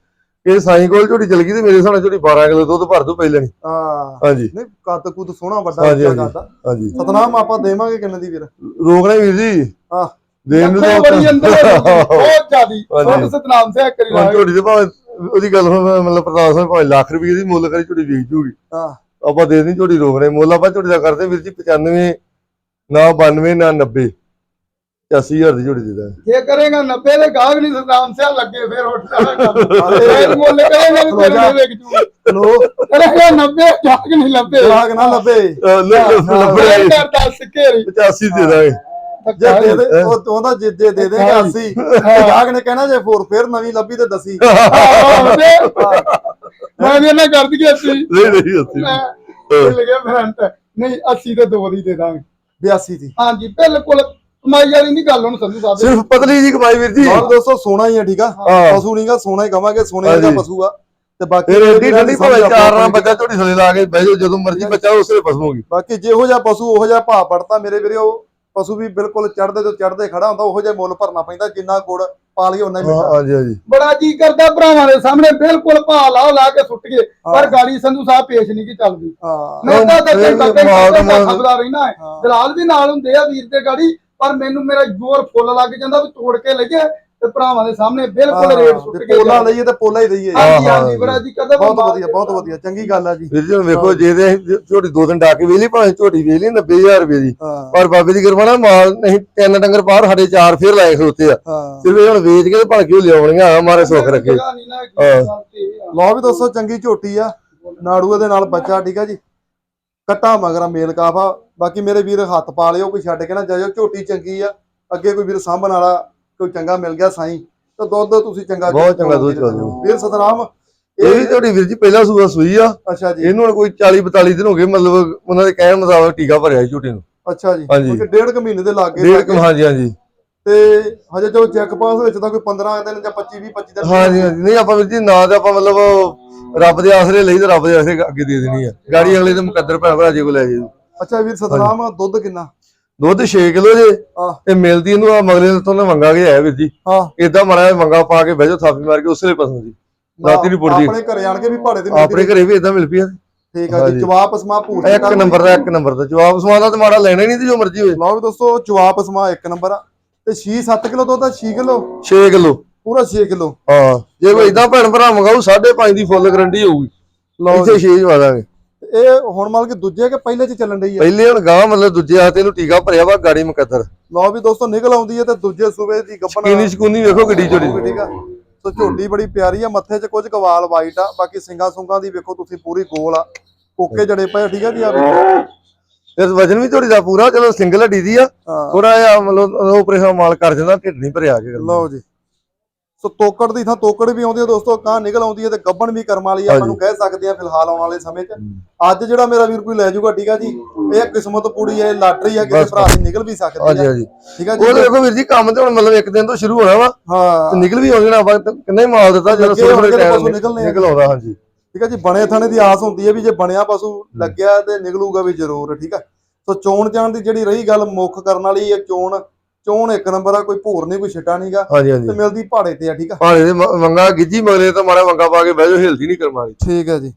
ਕਿ ਸਾਈਂ ਕੋਲ ਝੋਟੀ ਚਲ ਗਈ ਤੇ ਮੇਰੇ ਸਾਹਮਣੇ ਝੋਟੀ 12 ਕਿਲੋ ਦੁੱਧ ਭਰ ਦੂ ਪਹਿਲਾਂ ਨਹੀਂ ਹਾਂ। ਹਾਂਜੀ। ਨਹੀਂ ਕੱਦ ਕੁੱਦ ਸੋਹਣਾ ਵੱਡਾ ਹਾਂਜੀ, ਹਾਂਜੀ। ਸਤਨਾਮ ਆਪਾਂ ਦੇਵਾਂਗੇ ਕਿੰਨੇ ਦੀ ਵੀਰ ਰੋਕਣਾ ਵੀਰ ਜੀ। ਹਾਂ ਦੇਣ ਨੂੰ ਹੋ ਬਹੁਤ ਜ਼ਿਆਦੀ। ਸੁਣ ਸਤਨਾਮ ਸਿੰਘ ਕਰੀ ਲਾਗੇ ਝੋਟੀ ਦੇ ਭਾਵੇਂ ਉਹਦੀ ਗੱਲ ਹੁਣ ਮਤਲਬ ਪ੍ਰਤਾਪ ਸਿੰਘ ਭਾਵੇਂ ਲੱਖ ਰੁਪਏ ਦੀ ਮੁੱਲ ਕਰੀ ਝੋਟੀ ਵੇਚ ਜੂਗੀ। ਹਾਂ ਆਪਾਂ ਦੇ ਦੇਣੀ ਝੋਟੀ ਰੋਕ ਰਹੇ। ਮੁੱਲ ਆਪਾਂ ਝੋਟੀ ਦਾ ਕਰਦੇ ਵੀਰ ਜੀ 95 ਨਾ 92 ਨਾ 90 85000 ਦੀ ਝੋਟੀ ਦੇ ਦਾਂਗੇ। ਜੇ ਕਰੇਗਾ 90 ਦੇ ਗਾਹਕ ਨਹੀਂ ਸਦਾਮ ਸਿਆ ਲੱਗੇ ਫਿਰ ਉੱਠ ਜਾਣਾ ਇਹ ਮੁੱਲ ਕਰੇਗਾ ਵੀ ਤੇਰੇ ਨਾਲ ਵੇਚ ਜੂ। ਲੋ ਕਰੇਗਾ 90 ਗਾਹਕ ਨਹੀਂ ਲੱਭੇ ਗਾਹਕ ਨਾ ਲੱਭੇ ਲੱਭੇ ਕਰਦਾ ਸਿੱਕੇਰੀ 85 ਦੇ ਦਾਂਗੇ। ਜੇ ਦੇ ਦੇ ਉਹ ਉਹਦਾ ਜੇ ਦੇ ਦੇਗਾ 80 ਗਾਹਕ ਨੇ ਕਹਿਣਾ ਜੇ ਫੋਰ ਫੇਰ ਨਵੀਂ ਲੱਭੀ ਤੇ ਦੱਸੀ। ਮੈਂ ਵੀ ਇਹਨਾਂ ਕਰ ਦਈਏ ਅਸੀਂ। ਨਹੀਂ ਨਹੀਂ ਅਸੀਂ ਮੈਂ ਮਿਲ ਗਿਆ ਫਰੰਟ ਨਹੀਂ 80 ਤੇ ਦੋ ਦੀ ਦੇ ਦਾਂਗੇ। 82 ਦੀ। ਹਾਂਜੀ ਬਿਲਕੁਲ ਕਮਾਈ ਵਾਲੀ ਨਹੀਂ ਗੱਲ ਹੁਣ ਸੰਧੂ ਸਾਹਿਬ ਸਿਰਫ ਪਤਲੀ ਜੀ ਕਮਾਈ ਵੀਰ ਜੀ। ਔਰ ਦੋਸਤੋ ਸੋਨਾ ਹੀ ਆ ਠੀਕ ਆ? ਹਾਂ। ਪਸ਼ੂ ਨਹੀਂਗਾ ਸੋਨਾ ਹੀ ਕਵਾਂਗੇ ਸੋਨੇ ਦਾ ਹਾਂਜੀ। ਪਸ਼ੂ ਆ। ਤੇ ਬਾਕੀ ਫਿਰ ਏਡੀ ਠੰਡੀ ਭਾਵੇਂ ਚਾਰ ਰਾਂ ਬੱਚਾ ਝੋਟੀ ਥਲੇ ਲਾ ਕੇ ਬਹਿ ਜਾਓ ਜਦੋਂ ਮਰਜ਼ੀ ਬੱਚਾ ਉਸੇ ਫਸਮੋਗੀ ਬਾਕੀ ਜਿਹੋ ਜਿਹਾ ਪਸ਼ੂ ਉਹੋ ਜਿਹਾ ਭਾਅ ਪੜਤਾ ਮੇਰੇ ਵੀਰੇ ਉਹ ਪਸ਼ੂ ਵੀ ਬਿਲਕੁਲ ਚੜਦੇ ਤੋਂ ਚੜਦੇ ਖੜਾ ਹੁੰਦਾ ਉਹੋ ਜਿਹਾ ਮੁੱਲ ਭਰਨਾ ਪੈਂਦਾ ਜਿੰਨਾ ਗੁੜ ਪਾ ਲਈਏ ਉਹਨਾਂ ਹੀ ਮਿੱਠਾ ਹਾਂਜੀ ਹਾਂਜੀ। ਬੜਾ ਜੀ ਕਰਦਾ ਭਰਾਵਾਂ ਦੇ ਸਾਹਮਣੇ ਬਿਲਕੁਲ ਭਾਅ ਲਾ ਲਾ ਕੇ ਸੁੱਟ ਗਏ। ਪਰ ਗਾੜੀ ਸੰਧੂ ਸਾਹਿਬ ਪੇਸ਼ ਨਹੀਂ ਕੀ ਚੱਲਦੀ। ਹਾਂ। ਮੈਂ ਤਾਂ ਫਿਰ ਤੇ ਮਾਲ- ਖਬਰਾਂ ਰਹਿਣਾ ਹੈ। ਹਾਂ। ਦਲਾਲ ਵੀ ਨਾਲ ਹੁੰਦੇ ਆ ਵੀਰ ਤੇ ਗਾੜੀ। ਪਰ ਮੈਨੂੰ ਮੇਰਾ ਜ਼ੋਰ ਫੁੱਲ ਲੱਗ ਜਾਂਦਾ ਵੀ ਤੋੜ ਕੇ ਲਈਏ ਤੇ ਭਰਾਵਾਂ ਦੇ ਸਾਹਮਣੇ ਬਿਲਕੁਲ ਰੇਟ ਸੁੱਟ ਕੇ ਪੋਲਾ। ਲਈਏ ਤੇ ਪੋਲਾ ਹੀ ਦਈਏ ਹਾਂਜੀ ਹਾਂ, ਹਾਂਜੀ ਹਾਂ। ਬੜਾ ਜੀ ਕਰਦਾ ਬਹੁਤ ਵਧੀਆ ਬਹੁਤ ਵਧੀਆ ਚੰਗੀ ਗੱਲ ਆ ਜੀ। ਵੀਰ ਜੀ ਹੁਣ ਵੇਖੋ ਜੇ ਅਸੀਂ ਝੋਟੀ ਦੋ ਦਿਨ ਡਾਕੇ ਵੇਲੀ ਭਾਵੇਂ ਝੋਟੀ ਵੇਲੀ 90000 ਰੁਪਏ ਦੀ। ਪਰ ਬਾਬੇ ਦੀ ਕਿਰਪਾ ਨਾਲ ਮਾਲ ਨਹੀਂ ਤਿੰਨ ਡੰਗਰ ਬਾਹਰ ਸਾਡੇ ਚਾਰ ਫੇਰ ਲਾਏ ਖਲੋਤੇ ਆ। ਸਿਰਫ ਇਹ ਹੁਣ ਵੇਚ ਕੇ ਤੇ ਭਲਕੇ ਉਹ ਲਿਆਉਣੀਆਂ ਆ ਮਾਰੇ ਸੁੱਖ ਰੱਖੇ। ਲਓ ਵੀ ਦੋਸਤੋ ਚੰਗੀ ਝੋਟੀ ਆ। ਨਾੜੂਏ ਦੇ ਨਾਲ ਬੱਚਾ ਠੀਕ ਆ ਜੀ। ਕੱਟਾ ਮਗਰਾ ਮੇਲ ਕਾਫਾ ਬਾਕੀ ਮੇਰੇ ਵੀਰ ਹੱਥ ਪਾ ਲਿਓ ਕੋਈ ਛੱਡ ਕੇ ਨਾ ਜਾਇਓ ਝੋਟੀ ਚੰਗੀ ਆ ਅੱਗੇ ਕੋਈ ਵੀਰ ਸਾਂਭਣ ਵਾਲਾ ਕੋਈ ਚੰਗਾ ਮਿਲ ਗਿਆ ਸਾਈ ਤਾਂ ਦੁੱਧ ਤੁਸੀਂ ਚੰਗਾ ਬਹੁਤ ਚੰਗਾ ਦੁੱਧ ਚੱਲ ਜਾਊ। ਵੀਰ ਸਤਨਾਮ ਇਹ ਵੀ ਝੋਟੀ ਵੀਰ ਜੀ ਪਹਿਲਾ ਸੂਆ ਸੂਈ ਆ। ਅੱਛਾ ਜੀ। ਇਹਨੂੰ ਕੋਈ 40 42 ਦਿਨ ਹੋ ਗਏ ਮਤਲਬ ਉਹਨਾਂ ਦੇ ਕਹਿਣ ਮੁਤਾਬਕ ਟੀਕਾ ਭਰਿਆ ਝੋਟੀ ਨੂੰ। ਅੱਛਾ ਜੀ। ਕਿਉਂਕਿ ਡੇਢ ਕੁ ਮਹੀਨੇ ਦੇ ਲਾਗੇ ਡੇਢ ਹਾਂਜੀ ਹਾਂਜੀ। ਤੇ ਹਜੇ ਜੋ ਚੈੱਕ ਪਾਸ ਵਿੱਚ ਤਾਂ ਕੋਈ 15 ਦਿਨ ਜਾਂ 25 20 25 ਦਿਨ ਹਾਂਜੀ ਹਾਂਜੀ। ਨਹੀਂ ਆਪਾਂ ਵੀਰ ਜੀ ਨਾ ਤੇ ਆਪਾਂ ਮਤਲਬ ਰੱਬ ਦੇ ਆਸਰੇ ਲਈ ਤੇ ਰੱਬ ਦੇ ਆਸਰੇ ਅੱਗੇ ਦੇ ਦੇਣੀ ਆ। ਗਾੜੀ ਅਗਲੇ ਦੇ ਮੁਕੱਦਰ ਭੈਣ ਭਰਾ ਜੀ ਕੋ ਲੈ ਜੇ ਅੱਛਾ ਵੀਰ ਸਤਨਾਮ ਦੁੱਧ ਕਿੰਨਾ? ਦੁੱਧ 6 ਕਿਲੋ ਜੇ। ਤੇ ਮਿਲਦੀ ਇਹਨੂੰ ਆ ਮਗਲੇ ਤੋਂ ਨਾ ਮੰਗਾ ਕੇ ਆਇਆ ਵੀਰ ਜੀ। ਹਾਂ। ਇਦਾਂ ਮੜਾ ਮੰਗਾ ਪਾ ਕੇ ਬਹਿ ਜਾਓ ਥਾਪੀ ਮਾਰ ਕੇ ਉਸੇ ਵੇਲੇ ਪਸੰਦ ਜੀ। ਰਾਤੀ ਨਹੀਂ ਪੁੱਟਦੀ। ਆਪਣੇ ਘਰੇ ਆਣ ਕੇ ਵੀ ਭਾੜੇ ਤੇ ਆਪਣੇ ਘਰੇ ਵੀ ਇਦਾਂ ਮਿਲ ਪਈ ਆ। ਠੀਕ ਆ ਜੀ। ਜਵਾਬ ਅਸਮਾ ਭੂਰ ਇੱਕ ਨੰਬਰ ਦਾ ਇੱਕ ਨੰਬਰ ਦਾ। ਜਵਾਬ ਸਮਾਦਾ ਤੇ ਮਾੜਾ ਲੈਣਾ ਹੀ ਨਹੀਂ ਤੇ ਜੋ ਮਰਜ਼ੀ ਹੋਵੇ ਲਓ ਵੀ ਦੋਸਤੋ ਜਵਾਬ ਅਸਮਾ ਇੱਕ ਨੰਬਰ ਆ। ਤੇ 6 7 ਕਿਲੋ ਦੁੱਧ ਆ 6 ਕਿਲੋ? 6 ਕਿਲੋ। ਪੂਰਾ 6 ਕਿਲੋ? ਹਾਂ। ਜੇ ਕੋਈ ਇਦਾਂ ਭੈਣ ਭਰਾ ਮੰਗਾਉ 5.5 ਦੀ ਫੁੱਲ ਗਰੰਟੀ ਹੋਊਗੀ। ਲਓ ਇੱਥੇ 6 ਜਵਾ ਦਾਂਗੇ। ਇਹ ਹੁਣ ਮਤਲਬ ਕਿ ਦੂਜੇ ਕਿ ਪਹਿਲੇ ਚ ਚੱਲਣ ਰਹੀ ਆ? ਪਹਿਲੇ ਹੁਣ ਗਾਂ ਮਤਲਬ ਦੂਜੇ ਹੱਥ ਇਹਨੂੰ ਟੀਕਾ ਭਰਿਆ ਵਾ ਗਾੜੀ ਮੁਕੱਦਰ। ਲਓ ਵੀ ਦੋਸਤੋ ਨਿਕਲ ਆਉਂਦੀ ਹੈ ਤੇ ਦੂਜੇ ਸੂਬੇ ਦੀ ਗੱਬਨ ਕਿੰਨੀ ਸਕੂਨੀ ਵੇਖੋ ਗੱਡੀ ਦੀ। ਠੀਕ ਆ। ਸੋ ਝੋਟੀ ਬੜੀ ਪਿਆਰੀ ਆ ਮੱਥੇ 'ਚ ਕੁਝ ਕਵਾਲ ਵਾਈਟ ਆ ਬਾਕੀ ਸਿੰਗਾ ਸੁੰਗਾ ਦੀ ਵੇਖੋ ਤੁਸੀਂ ਪੂਰੀ ਗੋਲ ਆ। ਕੋਕੇ ਜੜੇ ਪਏ ਠੀਕ ਆ ਜੀ ਆ ਵੇਖੋ ਇਸ ਵਜਨ ਵੀ ਝੋੜੀ ਦਾ ਪੂਰਾ ਚਲੋ ਸਿੰਗਲ ਹੱਡੀ ਦੀ ਆ ਹਾਂ। ਥੋੜਾ ਜਿਹਾ ਮਤਲਬ ਆਪਰੇਸ਼ਨ ਮਾਲ ਕਰ ਜਾਂਦਾ ਢਿੱਡ ਨਹੀਂ ਭਰਿਆ ਕੇ। ਲਓ ਜੀ। ਸੋ ਤੋਕੜ ਦੀ ਥਾਂ ਤੋਕੜ ਵੀ ਆਉਂਦੀ ਹੈ ਦੋਸਤੋ ਕਾਂ ਨਿਕਲ ਆਉਂਦੀ ਹੈ ਤੇ ਗੱਬਣ ਵੀ ਕਰਮ ਵਾਲੀ ਆ, ਆਪਾਂ ਨੂੰ ਕਹਿ ਸਕਦੇ ਆ ਫਿਲਹਾਲ ਆਉਣ ਵਾਲੇ ਸਮੇਂ 'ਚ। ਅੱਜ ਜਿਹੜਾ ਮੇਰਾ ਵੀਰ ਕੋਈ ਲੈ ਜਾਊਗਾ ਠੀਕ ਆ ਜੀ ਇਹ ਕਿਸਮਤ ਪੂਰੀ ਹੈ ਲਾਟਰੀ ਆ ਕਿਸੇ ਭਰਾ ਦੀ ਨਿਕਲ ਵੀ ਸਕਦੀ ਆ। ਹਾਂਜੀ ਠੀਕ ਆ ਉਹ ਜੀ ਦੇਖੋ ਵੀਰ ਜੀ ਕੰਮ ਤੇ ਹੁਣ ਮਤਲਬ ਇੱਕ ਦਿਨ ਤੋਂ ਸ਼ੁਰੂ ਹੋਣਾ ਵਾ ਤੇ ਹਾਂ ਨਿਕਲ ਵੀ ਆਉਂਦੇ ਨਾ ਆਪਾਂ ਤੇ ਕਿੰਨਾ ਹੀ ਮਾਲ ਦਿੱਤਾ ਥੋੜੇ ਥੋੜੇ ਤਾਂ ਟਾਈਮ। ਨਿਕਲ ਆਉਂਦਾ ਹਾਂਜੀ। ਠੀਕ ਆ ਜੀ ਬਣੇ ਥਾਣੇ ਦੀ ਆਸ ਹੁੰਦੀ ਹੈ ਵੀ ਜੇ ਬਣਿਆ ਪਸ਼ੂ ਲੱਗਿਆ ਤੇ ਨਿਕਲੂਗਾ ਵੀ ਜ਼ਰੂਰ ਠੀਕ ਆ। ਸੋ ਚੋਣ ਜਾਣ ਦੀ ਜਿਹੜੀ ਰਹੀ ਗੱਲ ਮੁੱਖ ਕਰਨ ਵਾਲੀ ਇਹ ਚੋਣ ਚੋਣ ਇੱਕ ਨੰਬਰ ਆ ਕੋਈ ਭੂਰ ਨਹੀਂ ਕੋਈ ਛਿੱਟਾ ਨਹੀਂਗਾ ਤੇ ਮਿਲਦੀ ਪਹਾੜੇ ਤੇ ਆ ਠੀਕ ਆ। ਦੇ ਮ- ਮੰਗਾ ਗਿੱਜੀ ਮਗਲੇ ਤਾਂ ਮਾੜਾ ਮੰਗਾ ਪਾ ਕੇ ਬਹਿ ਜਾਓ ਹਿਲਦੀ ਨਹੀਂ ਕਰਮ ਵਾਲੀ। ਠੀਕ ਹੈ ਜੀ।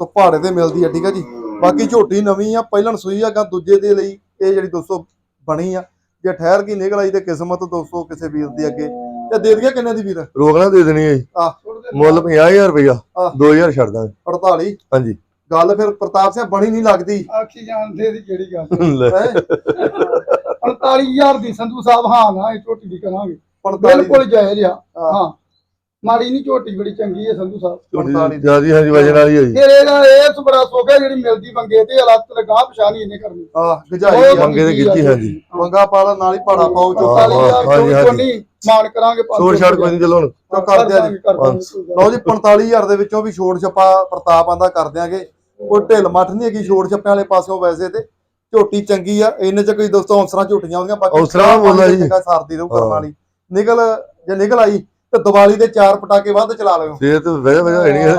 ਸੋ ਪਹਾੜੇ ਤੇ ਮਿਲਦੀ ਆ ਠੀਕ ਆ ਜੀ। ਬਾਕੀ ਝੋਟੀ ਨਵੀਂ ਆ ਪਹਿਲਣ ਸੂਈ ਆ ਗਾ ਦੂਜੇ ਦੇ ਲਈ ਇਹ ਜਿਹੜੀ ਦੋਸਤੋ ਬਣੀ ਆ। ਜੇ ਠਹਿਰ ਕੇ ਨਿਕਲ ਆਈ ਤੇ ਕਿਸਮਤ ਦੋਸਤੋ ਕਿਸੇ ਵੀਰ ਦੀ ਅੱਗੇ ਤੇ ਦੇ ਦਈਏ ਕਿੰਨੇ ਦੀ ਵੀਰ? ਰੋਕਣਾ ਦੇ ਦੇਣੀ ਹੈ ਜੀ। ਆ ਮੁੱਲ 50000 ਰੁਪਇਆ ਆਹ। 2000 ਛੱਡ ਦਾਂਗੇ। 48 ਹਾਂਜੀ। ਗੱਲ ਫਿਰ ਪ੍ਰਤਾਪ ਸਿੰਘ ਬਣੀ ਨਹੀਂ ਲੱਗਦੀ। ਆਖੀ ਜਾਣਦੇ ਦੀ ਕਿਹੜੀ ਗੱਲ? ਲੈ। ਹੈਂ? 45000 ਦੀ ਸੰਧੂ ਸਾਹਿਬ ਹਾਂ ਨਾ ਇਹ ਝੋਟੀ ਦੀ ਕਰਾਂਗੇ। 45 ਬਿਲਕੁਲ ਜਾਇਜ਼ ਆ। ਹਾਂ। ਮਾੜੀ ਨਹੀਂ ਝੋਟੀ ਬੜੀ ਚੰਗੀ ਹੈ ਸੰਧੂ ਸਾਹਿਬ। ਝੋਟੀ ਜਿਆਦੀ ਹਾਂਜੀ ਵਜਨ ਵਾਲੀ ਹੋਈ। ਫਿਰ ਇਹਦਾ ਇਹ ਬੜਾ ਸੋਖਾ ਜਿਹੜੀ ਮਿਲਦੀ ਮੰਗੇ ਤੇ ਹਲਤ ਲਗਾ ਪਛਾਣੀ ਇਹਨੇ ਕਰਨੀ। ਆ। ਗਜਾਈ ਮੰਗੇ ਤੇ ਗਿੱਜੀ ਹਾਂਜੀ। ਮੰਗਾ ਪਾਲਾ ਨਾਲ ਹੀ ਪਹਾੜਾ ਪਾਉ ਚੋ ਹਾਂ, 45000 ਹਾਂਜੀ, ਹਾਂਜੀ। ਕੋਈ ਨਹੀਂ ਮਾਨ ਕਰਾਂਗੇ ਪੰਜ ਛੋੜ ਸੌ ਛਾੜ ਕੋਈ ਨਹੀਂ ਚਲੋ ਹੁਣ। ਚੋ ਕਰ ਦਿਆ ਜੀ। ਕਰ ਦਾਂਗੇ, ਕੋਈ ਗੱਲ ਲਓ ਜੀ 45000 ਦੇ ਵਿੱਚੋਂ ਵੀ ਛੋੜ ਛੱਪਾ ਪ੍ਰਤਾਪ ਆਂਦਾ ਕਰ ਦਿਆਂਗੇ। ਕੋਈ ਢਿੱਲ ਮੱਠ ਨਹੀਂ ਹੈਗੀ ਛੋੜ ਛੱਪਿਆਂ ਵਾਲੇ ਪਾਸਿਓਂ ਵੈਸੇ ਤੇ। ਝੋਟੀ ਚੰਗੀ ਆ ਇੰਨੇ ਚ ਕੋਈ ਦੋਸਤੋ ਹੌਂਸਰਾਂ ਝੋਟੀਆਂ ਆਉਂਦੀਆਂ ਬਾਕੀ ਹੌਂਸਲਾ ਬੋਲਦਾ ਜੀ। ਸਾਰਦੀ ਰਹੂ ਕਰਨ। ਵਾਲੀ। ਨਿਕਲ ਜੇ ਨਿਕਲ ਆਈ ਤੇ ਦੀਵਾਲੀ ਦੇ ਚਾਰ ਪਟਾਕੇ ਵੱਧ ਚਲਾ ਲਿਓ। ਤੇ ਵਜਾ ਵਜਾ ਹੋਣੀ ਹੈ।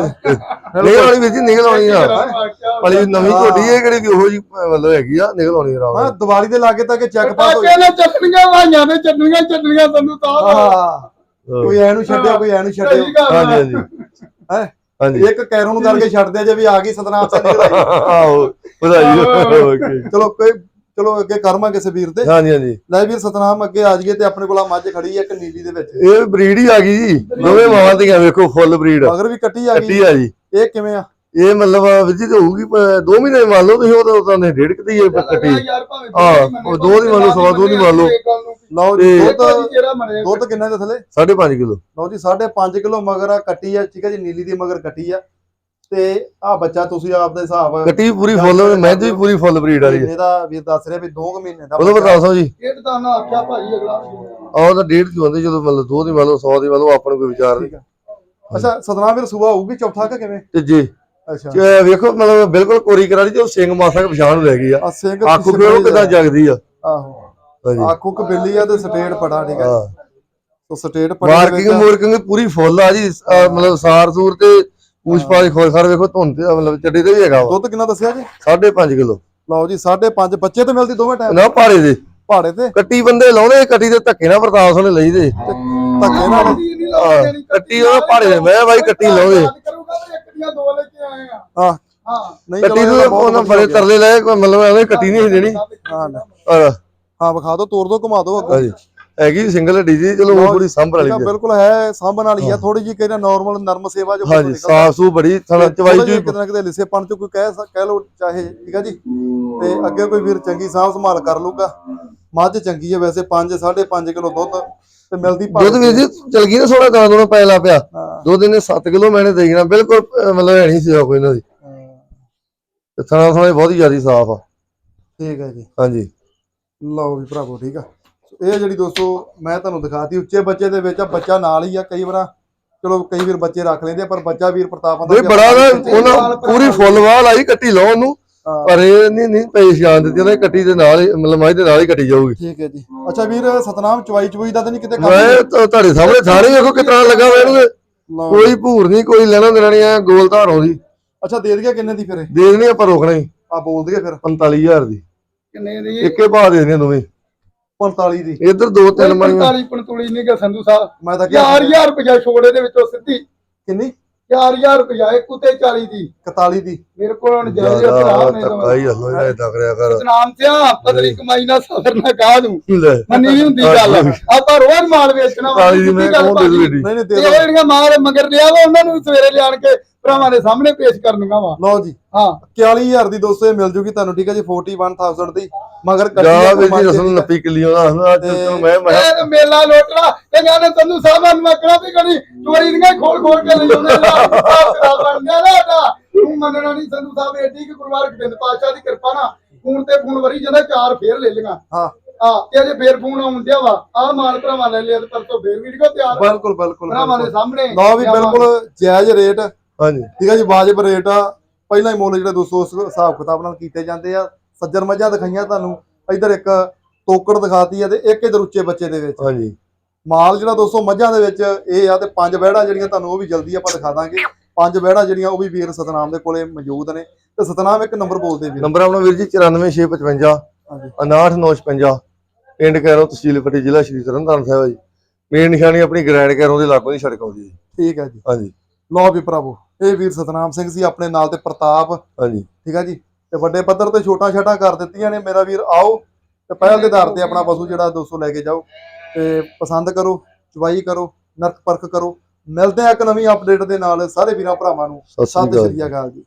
ਨਿਕਲ ਆਉਣੀ ਨਿਕਲ ਆਉਣੀ ਆ। ਨਹੀਂ। ਵਾਲੀ ਨਵੀਂ। ਝੋਟੀ ਹੈ ਕਿਹੜੀ ਵੀ ਉਹੋ ਜੀ ਮਤਲਬ ਹੈਗੀ ਆ ਨਿਕਲ ਆਉਣੀ ਆਰਾਮ ਹਾਂ ਦੀਵਾਲੀ ਦੇ ਲਾਗੇ ਤੱਕ ਚੈੱਕ ਪਾਸ ਹੋਈ ਪਟਾਕੇ ਨੇ ਚਟਣੀਆਂ ਵਾਈਆਂ ਨੇ ਚਟਣੀਆਂ ਚਟਣੀਆਂ ਸੰਧੂ ਸਾਹਿਬ ਹਾਂ। ਕੋਈ ਐ ਨੂੰ ਛੱਡਿਓ ਕੋਈ ਐ ਨੂੰ ਛੱਡਿਓ। ਹਾਂਜੀ। ਹਾਂਜੀ। ਹੈਂ? ਹਾਂਜੀ। ਇੱਕ ਕੈਰੋਂ ਨੂੰ ਕਰਕੇ ਛੱਡਦੇ ਆ ਜੇ ਵੀ ਆ ਗਈ ਸਤਨਾਮ ਸਿੰਘ ਆਈ ਆਹੋ ਵਧਾਈ। ਓਕੇ। ਚਲੋ ਕੋਈ ਚਲੋ ਅੱਗੇ ਕਰਮਾ ਕਿਸੇ ਵੀਰ ਤੇ। ਹਾਂਜੀ ਹਾਂਜੀ। ਲੈ ਵੀਰ ਸਤਨਾਮ ਅੱਗੇ ਆ ਜਾਈਏ ਤੇ ਆਪਣੇ ਕੋਲ ਆ ਮੱਝ ਖੜੀ ਹੈ ਇੱਕ ਨੀਲੀ ਦੇ ਵਿੱਚ। ਇਹ ਬਰੀਡ ਹੀ ਆ ਗਈ ਜੀ। ਦੋਵੇਂ ਮਾਵਾਂ ਦੀਆਂ ਵੇਖੋ ਫੁੱਲ ਬਰੀਡ। ਮਗਰ ਵੀ ਕੱਟੀ ਆ ਕੱਟੀ ਗਈ ਆ ਜੀ। ਇਹ ਕਿਵੇਂ ਆ? ਇਹ ਮਤਲਬ ਜੀ ਤੇ ਹੋਊਗੀ 2 ਮਹੀਨੇ ਮੰਨ ਲਓ ਤੁਸੀਂ ਉਹ ਤਾਂ ਨੇ ਡੇਢ ਕਦੀ ਇਹ ਕੱਟੀ। ਯਾਰ ਭਾਵੇਂ ਹਾਂ, ਉਹ ਦੋ ਦੀ ਮੰਨ ਲਓ, ਸਵਾ ਦੋ ਦੀ ਮੰਨ ਲਓ। ਲਓ ਜੀ ਦੁੱਧ ਕਿੰਨਾ ਦੇ ਥੱਲੇ? 5.5 ਕਿਲੋ। ਲਓ ਜੀ 5.5 ਕਿਲੋ ਮਗਰ ਆ ਕੱਟੀ ਆ ਠੀਕ ਹੈ ਜੀ ਨੀਲੀ ਦੀ ਮਗਰ ਕੱਟੀ ਆ। ਤੇ ਆ ਬੱਚਾ ਤੁਸੀਂ ਆਪ ਦੇ ਹਿਸਾਬ ਕੱਟੀ ਪੂਰੀ ਫੁੱਲ ਮਹਿੰਦੀ ਵੀ ਪੂਰੀ ਫੁੱਲ ਬਰੀਡ ਵਾਲੀ ਹੈ ਇਹਦਾ ਵੀਰ ਦੱਸ ਰਿਹਾ ਵੀ 2 ਮਹੀਨੇ ਦਾ ਉਹਦਾ। ਬਤਾਓ ਜੀ। ਇਹ ਤਾਂ ਨਾ ਆਖਿਆ ਭਾਈ ਅਗਲਾ। ਆਹ ਤਾਂ ਡੇਢ ਕਿਲੋ ਹੁੰਦੀ ਜਦੋਂ ਮਤਲਬ ਦੋ ਦੀ ਮੰਨ ਲਓ 100 ਦੀ ਮੰਨ ਲਓ ਆਪਾਂ ਨੂੰ ਕੋਈ ਵਿਚਾਰ ਨਹੀਂ। ਆ। ਅੱਛਾ ਸਤਨਾਮ ਵੀਰ ਸੂਆ ਹੋਊਗੀ ਚੌਥਾ ਕਿ ਕਿਵੇਂ? ਤੇ ਜੀ। ਅੱਛਾ। ਵੇਖੋ ਮਤਲਬ ਬਿਲਕੁਲ ਕੋਰੀ ਕਰਾ ਲਈ ਤੇ ਉਹ ਸਿੰਘ ਮਾਸਾ ਕੇ ਪਛਾਣ ਲੈ ਗਈ ਆ। ਆ ਸਿੰਘ ਆਖੋ ਕਿ ਉਹ ਕਿਦਾਂ ਜਗਦੀ ਆ। ਆਹੋ। ਆਖੋ ਕਿ ਬਿੱਲੀ ਆ ਤੇ ਸਟੇਟ ਪੜਾ ਠੀਕ ਹਾਂ। ਸੋ ਸਟੇਟ ਪੜਾ ਮਾਰਕਿੰਗ ਮੂਰਕਿੰਗ ਪੂਰੀ ਫੁੱਲ ਆ ਜੀ। ਮਤਲਬ ਸਾਰ ਸੂਰ ਤੇ ਪੂਛ ਪਾਛ ਖੋਲ ਖਰ ਵੇਖੋ ਧੁੰਨ ਤੇ ਮਤਲਬ ਚੱਡੀ ਤੇ ਵੀ ਹੈਗਾ ਵਾ। ਦੁੱਧ ਕਿੰਨਾ ਦੱਸਿਆ ਜੀ? 5.5 ਕਿਲੋ। ਲਓ ਜੀ 5.5 ਬੱਚੇ ਤੇ ਮਿਲਦੀ ਦੋਵੇਂ ਟਾਈਮ ਨਾ ਭਾਰੇ ਦੇ। ਪਹਾੜੇ ਤੇ? ਕੱਟੀ ਬੰਦੇ ਲਾਉਂਦੇ ਕੱਟੀ ਦੇ ਧੱਕੇ ਨਾਲ ਵਰਤਾਸ ਉਹਨੇ ਲਈ ਦੇ। ਧੱਕੇ ਨਾਲ? ਕੱਟੀ ਉਹ ਭਾਰੇ ਦੇ। ਮੈਂ ਬਾਈ ਕੱਟੀ ਲਾਉਂਦੇ। ਕਰੂਗਾ ਵੀ ਇੱਕ ਦੀਆਂ ਦੋ ਲੈ ਕੇ ਆਏ ਆ। ਹਾਂ। ਹਾਂ ਨਹੀਂ ਕੱਟੀ ਤਾਂ ਉਹਨਾਂ ਬੜੇ। ਤਰਲੇ ਲਏ ਕੋਈ ਮਤਲਬ ਐਵੇਂ ਕੱਟੀ ਨਹੀਂ ਦੇਣੀ ਹਾਂ। ਹਾਂ ਹਾਂ ਵਿਖਾ ਦਿਓ ਤੋੜ ਦਿਓ ਘੁਮਾ ਦਿਓ ਅੱਗੇ। ਹੈਗੀ ਸਿੰਗਲ ਹੱਡੀ ਜੀ ਚਲੋ ਉਹ ਪੂਰੀ ਸੰਭ ਵਾਲੀ ਜੀ ਬਿਲਕੁਲ ਹੈ ਸਾਂਭਣ ਵਾਲੀ ਆ ਥੋੜੀ ਜੀ ਕਹਿੰਦਾ ਨਾਰਮਲ ਨਰਮ ਸੇਵਾ ਜੋ ਹਾਂਜੀ ਸਾਫ਼ ਸੂ ਬੜੀ ਥਣਾ ਚਵਾਈ ਚੂਈ ਕਿਤੇ ਨਾ ਕਿਤੇ ਲਿਸੇਪਣ ਚ ਕੋਈ ਕਹਿ ਕਹਿ ਲੋ ਚਾਹੇ ਠੀਕ ਆ ਜੀ? ਤੇ ਅੱਗੇ ਕੋਈ ਵੀਰ ਚੰਗੀ ਸਾਂਭ ਸੰਭਾਲ ਕਰ ਲੂਗਾ ਮੱਝ ਚੰਗੀ ਹੈ ਵੈਸੇ 5 5.5 ਕਿਲੋ ਦੁੱਧ ਤੇ ਮਿਲਦੀ ਦੁੱਧ ਵੀਰ ਜੀ ਚਲ ਗਈ ਨਾ ਥੋੜਾ ਦਾਣਾ ਦੋਣਾ ਪੈ ਲਾ ਪਿਆ। ਹਾਂ, ਦੋ ਦਿਨ 7 ਕਿਲੋ ਮੈਨੇ ਦੇਈ ਨਾ ਬਿਲਕੁਲ ਮਤਲਬ ਹੈ ਨਹੀਂ ਸੀ ਕੋਈ ਇਹਨਾਂ ਦੀ ਹਾਂ, ਤੇ ਥਣਾ ਥਣਾ ਬਹੁਤ ਹੀ ਜ਼ਿਆਦਾ ਸਾਫ਼ ਆ। ਠੀਕ ਹੈ ਜੀ। ਹਾਂਜੀ। ਲਓ ਵੀ ਭਰਾਵੋ ਠੀਕ ਆ। ਇਹ ਜਿਹੜੀ ਦੋਸਤੋ ਮੈਂ ਤੁਹਾਨੂੰ ਦਿਖਾਤੀ ਉੱਚੇ ਬੱਚੇ ਦੇ ਵਿੱਚ ਆ ਬੱਚਾ ਨਾਲ ਹੀ ਆ ਕਈ ਵਾਰ। ਚਲੋ ਕਈ ਵੀਰ ਬੱਚੇ ਰੱਖ ਲੈਂਦੇ ਆ, ਪਰ ਬੱਚਾ ਵੀਰ ਪ੍ਰਤਾਪ ਬਈ ਬੜਾ ਨਾ ਉਹਨਾਂ ਪੂਰੀ ਫੁੱਲ ਵਾਲ ਆਈ ਕੱਟੀ ਲਾਉਣ ਨੂੰ ਹਾਂ, ਪਰ ਇਹ ਨਹੀਂ ਨਹੀਂ ਪੇਸ਼ ਜਾਣ ਦਿੱਤੀ ਉਹਨੇ ਕੱਟੀ ਦੇ ਨਾਲ ਹੀ ਮਤਲਬ ਮਾਈ ਦੇ ਨਾਲ ਹੀ ਕੱਟੀ ਜਾਊਗੀ। ਠੀਕ ਹੈ ਜੀ। ਅੱਛਾ ਵੀਰ ਸਤਨਾਮ ਚਵਾਈ ਚਵਾਈ ਦਾ ਤਾਂ ਨਹੀਂ ਕਿਤੇ ਕੰਮ ਮੈਂ ਤਾਂ ਤੁਹਾਡੇ ਸਾਹਮਣੇ ਥਾਣੇ ਵੇਖੋ ਕਿਤਨਾ ਲੱਗਾ ਹੋਇਆ ਇਹਨੂੰ ਲਓ। ਕੋਈ ਭੂਰ ਨਹੀਂ ਕੋਈ ਲੈਣਾ ਦੇਣਾ ਨਹੀਂ ਐ ਗੋਲ ਧਾਰ ਆਉਂਦੀ। ਅੱਛਾ ਦੇ ਦਈਏ ਕਿੰਨੇ ਦੀ ਫਿਰ ਦੇ ਦੇਣੀ ਆਪਾਂ ਰੋਕਣਾ। ਹੀ ਆ ਬੋਲ ਦਈਏ ਫਿਰ। 45000 ਦੀ। ਕਿੰਨੇ ਦੀ ਇੱਕੇ ਭਾਅ ਦੇ ਦੇਣੀਆਂ ਦੋਵੇਂ। 45 ਦੀ। ਇੱਧਰ ਦੋ ਤਿੰਨ ਮਣੀਆਂ 45 ਪੰਤੂਲੀ ਨਹੀਂ ਗਾ ਸੰਧੂ ਸਾਹਿਬ। ਮੈਂ ਤਾਂ ਕਿਹਾ 4000 ਰੁਪਇਆ ਛੋੜੇ ਦੇ ਵਿੱਚੋਂ ਸਿੱਧੀ। ਕਿੰਨੀ? 4000 ਰੁਪਇਆ ਇੱਕ ਉਤੇ 40 ਦੀ। 41 ਦੀ। ਮੇਰੇ ਕੋਲ ਹੁਣ ਜਾਇਜ਼ ਭਰਾ ਨੇ ਧੱਕਾ ਹੀ ਹੱਲੋ ਜਿਹੜਾ ਏਦਾਂ ਕਰਿਆ ਕਰ। ਨਾਮ ਸਿਆ ਪਤਲੀ ਕਮਾਈ ਨਾਲ ਸਫਰ ਨਾ ਕਾ ਦੂੰ। ਲੈ। ਮੰਨੀ ਨਹੀਂ ਹੁੰਦੀ ਗੱਲ। ਆਪਾਂ ਰੋਜ਼ ਮਾਲ ਵੇਚਣਾ ਵਾ, ਕਾਲੀ ਦੀ ਮੈਂ ਸਿੱਧੀ ਗੱਲ ਕੌਣ ਦੇ ਦੂ ਭਾਜੀ। ਏਡੀ ਨਹੀਂ ਨਹੀਂ ਤੇ ਜਿਹੜੀਆਂ ਮਾਲ ਮਗਰ ਲਿਆ ਵਾ ਉਹਨਾਂ ਨੂੰ ਸਵੇਰੇ ਲਿਆਣ ਕੇ ਭਰਾਵਾਂ ਦੇ ਸਾਹਮਣੇ ਪੇਸ਼ ਕਰਨੀਆਂ ਵਾ। ਲਓ ਜੀ। ਹਾਂ। 41000 ਦੀ ਦੋਸਤੋ ਇਹ ਮਿਲ ਜੂਗੀ ਤੁਹਾਨੂੰ ਠੀਕ ਹੈ ਜੀ? 41000 ਦੀ। ਮਗਰ ਕੱਟੀ ਜਾ ਆ ਵੀ ਜੀ ਦੀ। ਨੱਪੀ ਕਿੱਲੀਆਂ ਦਾ ਅੱਜ ਤੇ- ਚਲੋ ਮੈਂ ਮੈਂ ਇਹ ਮੇਲਾ ਲੋਟਣਾ ਤੇ ਜਾਨੇ ਤੈਨੂੰ ਸਾਹਿਬਾਂ ਨੂੰ ਆਖਣਾ ਵੀ ਕਦੀ ਚੋਰੀ ਦੀਆਂ ਖੋਲ ਖੋਲ ਕੇ ਲੈ ਆਉਂਦੇ ਨਾ ਬਣ ਗਿਆ ਨਾ ਸਾਡਾ। ਤੂੰ ਮੰਨਣਾ ਨਹੀਂ ਸੰਧੂ ਸਾਹਿਬ ਏਡੀ ਕਿ ਗੁਰਵਾਰ ਗੋਬਿੰਦ ਪਾਤਸ਼ਾਹ ਦੀ ਕਿਰਪਾ ਨਾਲ ਫੋਨ ਤੇ ਫੋਨ ਵਰੀ ਜਾਂਦਾ ਚਾਰ ਫੇਰ ਲੈ ਲਈਆਂ। ਹਾਂ। ਹਾਂ ਤੇ ਅਜੇ ਫੇਰ ਫੋਨ ਆਉਂਦਿਆ ਵਾ। ਆਹ ਮਾਲ ਭਰਾਵਾਂ ਲੈ ਲਿਆ ਤੇ ਪਰਸੋਂ ਫੇਰ ਵੀਡੀਓ ਤਿਆਰ ਬਿਲਕੁਲ ਬਿਲਕੁਲ ਭਰਾਵਾਂ ਦੇ। ਸਾਹਮਣੇ। ਲਓ ਵੀ ਬਿਲਕੁਲ ਜਾਇਜ਼ ਰੇਟ ਹਾਂਜੀ। ਠੀਕ ਹੈ ਜੀ ਵਾਜਬ ਰੇਟ ਆ। ਪਹਿਲਾਂ ਹੀ ਮੁੱਲ ਜਿਹੜੇ ਦੋਸਤੋ ਉਸ ਹਿਸਾਬ ਕਿਤਾਬ ਨਾਲ ਕੀਤੇ ਜਾਂਦੇ ਆ। ਸੱਜਰ ਮੱਝਾਂ ਦਿਖਾਈਆਂ ਤੁਹਾਨੂੰ। ਇੱਧਰ ਇੱਕ ਤੋਕੜ ਦਿਖਾਤੀ ਆ ਤੇ ਇੱਕ ਇਧਰ ਉੱਚੇ ਬੱਚੇ ਦੇ ਵਿੱਚ। ਹਾਂਜੀ। ਮਾਲ ਜਿਹੜਾ ਦੋਸਤੋ ਮੱਝਾਂ ਦੇ ਵਿੱਚ ਇਹ ਆ ਤੇ ਪੰਜ ਬਹਿੜਾ ਜਿਹੜੀਆਂ ਤੁਹਾਨੂੰ ਉਹ ਵੀ ਜਲਦੀ ਆਪਾਂ ਦਿਖਾ ਦਾਂਗੇ। ਪੰਜ ਬਹਿੜਾ ਜਿਹੜੀਆਂ ਉਹ ਵੀ ਵੀਰ ਸਤਨਾਮ ਦੇ ਕੋਲੇ ਮੌਜੂਦ ਨੇ। ਤੇ ਸਤਨਾਮ ਇੱਕ ਨੰਬਰ ਬੋਲਦੇ ਵੀਰ। ਨੰਬਰ ਆਪਣਾ ਵੀਰ ਜੀ 94655 ਹਾਂਜੀ। 69956 ਪਿੰਡ ਕੈਰੋ ਤਹਿਸੀਲ ਪੱਟੀ ਜ਼ਿਲ੍ਹਾ ਸ਼੍ਰੀ ਤਰਨਤਾਰਨ ਸਾਹਿਬ ਜੀ। ਮੇਨ ਨਿਸ਼ਾਨੀ ਆਪਣੀ ਗ੍ਰੈਂਡ ਕੈਰੋ ਦੇ ਲਾਗੋਂ ਦੀ ਸੜਕ ਆਉਂਦੀ ਹੈ। ਠੀਕ ਹੈ ਜੀ। ਹਾਂਜੀ। ਲਓ ਵੀ ਭਰਾਵੋ। ਇਹ ਵੀਰ ਸਤਨਾਮ ਸਿੰਘ ਸੀ ਆਪਣੇ ਨਾਲ ਤੇ ਪ੍ਰਤਾਪ ਹਾਂਜੀ। ਠੀਕ ਆ ਜੀ ਤੇ ਵੱਡੇ ਪੱਧਰ ਤੇ ਛੋਟਾ ਛਾਟਾ ਕਰ ਦਿੱਤੀਆਂ ਨੇ ਮੇਰਾ ਵੀਰ ਆਓ ਤੇ ਪਹਿਲ ਦੇ ਆਧਾਰ ਤੇ ਆਪਣਾ ਪਸ਼ੂ ਜਿਹੜਾ 200 ਲੈ ਕੇ ਜਾਓ ਤੇ ਪਸੰਦ ਕਰੋ ਚਵਾਈ ਕਰੋ ਨਰਕ ਪਰਖ ਕਰੋ। ਮਿਲਦੇ ਆ ਇੱਕ ਨਵੀਂ ਅਪਡੇਟ ਦੇ ਨਾਲ ਸਾਰੇ ਵੀਰਾਂ ਭਰਾਵਾਂ ਨੂੰ। ਸਤਿ ਸ੍ਰੀ ਅਕਾਲ ਜੀ।